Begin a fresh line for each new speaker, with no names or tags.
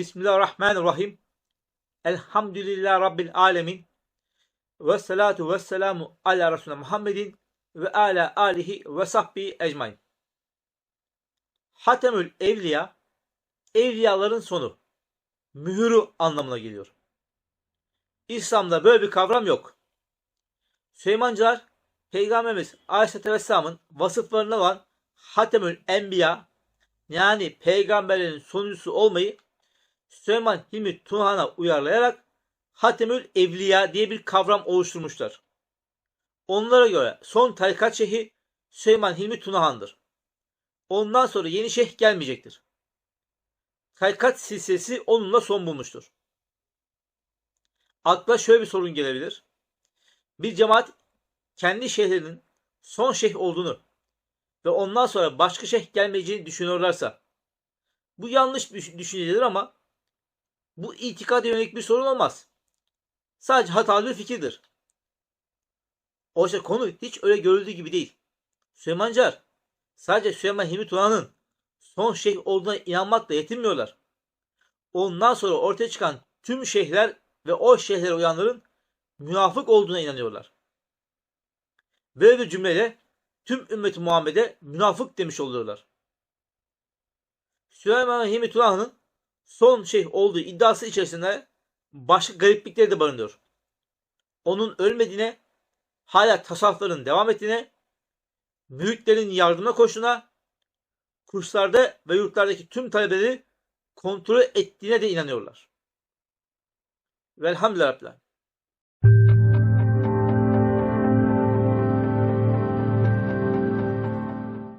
Bismillahirrahmanirrahim. Elhamdülillah Rabbil alemin. Ve salatu ve selamu ala Resulü Muhammedin ve ala alihi ve sahbihi ecmain. Hatemül Evliya, evliyaların sonu. Mühürü anlamına geliyor. İslam'da böyle bir kavram yok. Süleymancılar, Peygamberimiz Aleyhisselatü Vesselam'ın vasıflarına olan Hatemül Enbiya, yani peygamberlerin sonuncusu olmayı Süleyman Hilmi Tunahan'a uyarlayarak Hatemül Evliya diye bir kavram oluşturmuşlar. Onlara göre son tarikat şeyhi Süleyman Hilmi Tunahan'dır. Ondan sonra yeni şeyh gelmeyecektir. Tarikat silsilesi onunla son bulmuştur. Akla şöyle bir sorun gelebilir. Bir cemaat kendi şeyhlerinin son şeyh olduğunu ve ondan sonra başka şeyh gelmeyeceğini düşünüyorlarsa bu yanlış bir düşüncedir ama bu itikada yönelik bir sorun olmaz. Sadece hatalı bir fikirdir. Oysa konu hiç öyle görüldüğü gibi değil. Süleymancar sadece Süleyman Hilmi Tuna'nın son şeyh olduğuna inanmakla yetinmiyorlar. Ondan sonra ortaya çıkan tüm şeyhler ve o şeyhlere uyanların münafık olduğuna inanıyorlar. Böyle bir cümleyle tüm ümmeti Muhammed'e münafık demiş oluyorlar. Süleyman Hilmi Tuna'nın son şeyh olduğu iddiası içerisinde başka gariplikleri de barındırıyor. Onun ölmediğine, hala tasavvufların devam ettiğine, müritlerin yardımına koştuğuna, kurslarda ve yurtlardaki tüm talebeleri kontrol ettiğine de inanıyorlar. Velhamdülillah.